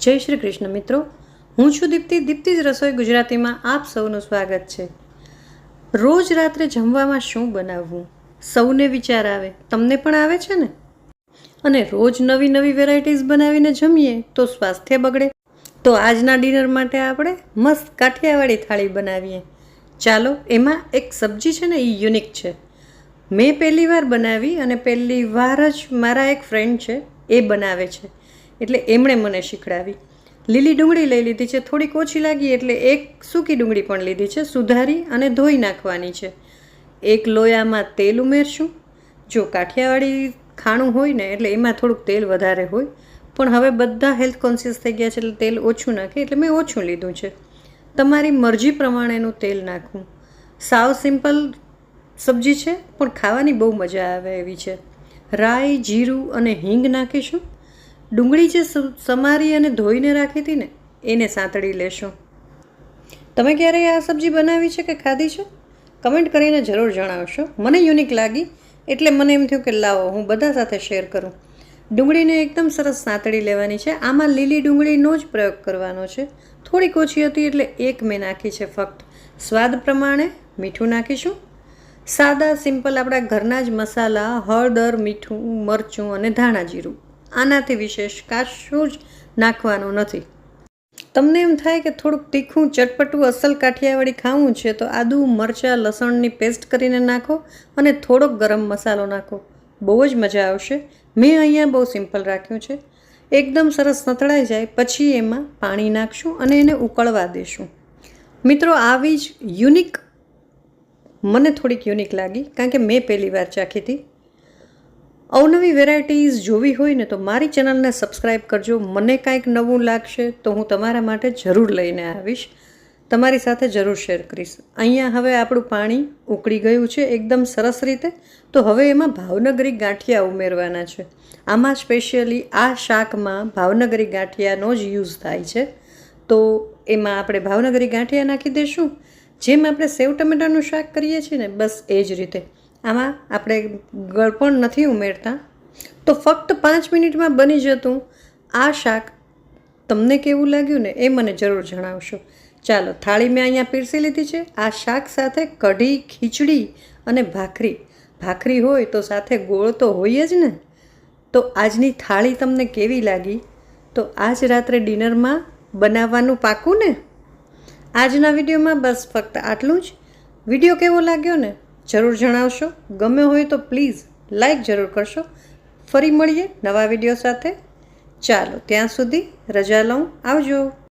જય શ્રી કૃષ્ણ મિત્રો. હું છું દીપ્તિ. દીપ્તિ જ રસોઈ ગુજરાતીમાં આપ સૌનું સ્વાગત છે. રોજ રાત્રે જમવામાં શું બનાવવું? સૌને વિચાર આવે. તમને પણ આવે છે ને? અને રોજ નવી નવી વેરાયટીઝ બનાવીને જમીએ તો સ્વાસ્થ્ય બગડે. તો આજના ડિનર માટે આપણે મસ્ત કાઠિયાવાડી થાળી બનાવીએ. ચાલો, એમાં એક સબ્જી છે ને એ યુનિક છે. મેં પહેલી વાર બનાવી અને પહેલી વાર જ મારા એક ફ્રેન્ડ છે, એ બનાવે છે. એટલે એમણે મને શીખડાવી. લીલી ડુંગળી લઈ લીધી છે, થોડીક ઓછી લાગી એટલે એક સૂકી ડુંગળી પણ લીધી છે, સુધારી અને ધોઈ નાખવાની છે. એક લોયામાં તેલ ઉમેરશું. જો કાઠિયાવાડી ખાણું હોય ને એટલે એમાં થોડુંક તેલ વધારે હોય. પણ હવે બધા હેલ્થ કોન્શિયસ થઈ ગયા છે એટલે તેલ ઓછું નાખે એટલે મેં ઓછું લીધું છે. તમારી મરજી પ્રમાણેનું તેલ નાખવું સાવ સિમ્પલ સબ્જી છે, પણ ખાવાની બહુ મજા આવે એવી છે. રાઈ, જીરું અને હિંગ નાખીશું. ડુંગળી જે સમારી અને ધોઈને રાખી હતી ને, એને સાંતળી લેશું. તમે ક્યારેય આ સબ્જી બનાવી છે કે ખાધી છે? કમેન્ટ કરીને જરૂર જણાવશો. મને યુનિક લાગી, એટલે મને એમ થયું કે લાવો, હું બધા સાથે શેર કરું. ડુંગળીને એકદમ સરસ સાંતળી લેવાની છે. આમાં લીલી ડુંગળીનો જ પ્રયોગ કરવાનો છે. થોડીક ઓછી હતી એટલે એક મેં નાખી છે ફક્ત. સ્વાદ પ્રમાણે મીઠું નાખીશું. સાદા, સિમ્પલ આપણા ઘરના જ મસાલા, હળદર, મીઠું, મરચું અને ધાણા જીરું. આનાથી વિશેષ કાશું જ નાખવાનું નથી. તમને એમ થાય કે થોડુંક તીખું, ચટપટું, અસલ કાઠિયાવાડી ખાવું છે, તો આદુ, મરચાં, લસણની પેસ્ટ કરીને નાખો અને થોડોક ગરમ મસાલો નાખો. બહુ જ મજા આવશે. મેં અહીંયા બહુ સિમ્પલ રાખ્યું છે. એકદમ સરસ નતળાઈ જાય, પછી એમાં પાણી નાખશું અને એને ઉકળવા દેશું. મિત્રો, આવી જ યુનિક, મને થોડીક યુનિક લાગી, કારણ કે મેં પહેલી વાર ચાખી હતી. અવનવી વેરાયટીઝ જોવી હોય ને તો મારી ચેનલને સબસ્ક્રાઈબ કરજો. મને કાંઈક નવું લાગશે તો હું તમારા માટે જરૂર લઈને આવીશ. તમારી સાથે જરૂર શેર કરીશ. અહીંયા હવે આપણું પાણી ઉકળી ગયું છે એકદમ સરસ રીતે. તો હવે એમાં ભાવનગરી ગાંઠિયા ઉમેરવાના છે. આમાં સ્પેશિયલી આ શાકમાં ભાવનગરી ગાંઠિયાનો જ યુઝ થાય છે. તો એમાં આપણે ભાવનગરી ગાંઠિયા નાખી દઈશું જેમ આપણે સેવ ટમેટાનું શાક કરીએ છીએ ને, બસ એ જ રીતે. આમાં આપણે ગળપણ નથી ઉમેરતા. તો ફક્ત પાંચ મિનિટમાં બની જતું આ શાક તમને કેવું લાગ્યું ને એ મને જરૂર જણાવશો. ચાલો, થાળી મેં અહીંયા પીરસી લીધી છે. આ શાક સાથે કઢી, ખીચડી અને ભાખરી. ભાખરી હોય તો સાથે ગોળ તો હોય જ ને. તો આજની થાળી તમને કેવી લાગી? તો આજ રાત્રે ડિનરમાં બનાવવાનું પાકું ને? આજના વિડીયોમાં બસ ફક્ત આટલું જ. વીડિયો કેવો લાગ્યો ને? જરૂર જણાવશો. ગમે હોય તો પ્લીઝ લાઈક જરૂર કરશો. ફરી મળીએ નવા વીડિયો સાથે. ચાલો, ત્યાં સુધી રજા લઉં. આવજો.